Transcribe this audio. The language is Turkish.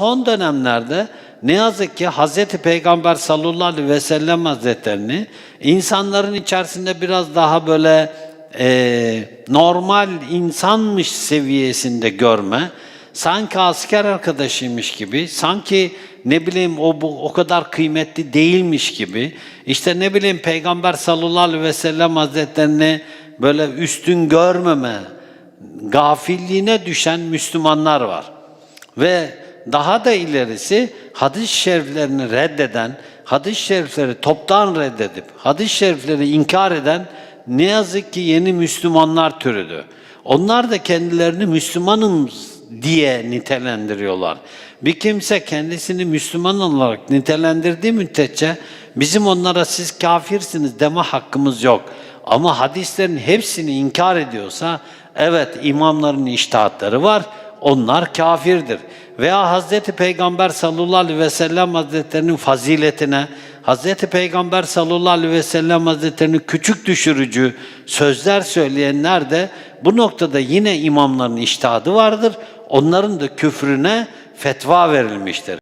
Son dönemlerde ne yazık ki Hz. Peygamber sallallahu aleyhi ve sellem hazretlerini insanların içerisinde biraz daha böyle e, normal insanmış seviyesinde görme, sanki asker arkadaşıymış gibi, sanki ne bileyim o bu o kadar kıymetli değilmiş gibi, işte ne bileyim Peygamber sallallahu aleyhi ve sellem hazretlerini böyle üstün görmeme, gafilliğine düşen Müslümanlar var. Ve daha da ilerisi hadis-i şeriflerini reddeden, hadis-i şerifleri toptan reddedip, hadis-i şerifleri inkar eden ne yazık ki yeni Müslümanlar türüdür. Onlar da kendilerini Müslümanım diye nitelendiriyorlar. Bir kimse kendisini Müslüman olarak nitelendirdiği müddetçe bizim onlara siz kafirsiniz deme hakkımız yok. Ama hadislerin hepsini inkar ediyorsa evet imamların iştahatları var onlar kafirdir. Veya Hazreti Peygamber sallallahu aleyhi ve sellem hazretlerinin faziletine, Hazreti Peygamber sallallahu aleyhi ve sellem hazretlerini küçük düşürücü sözler söyleyenler de bu noktada yine imamların iştihadı vardır. Onların da küfrüne fetva verilmiştir.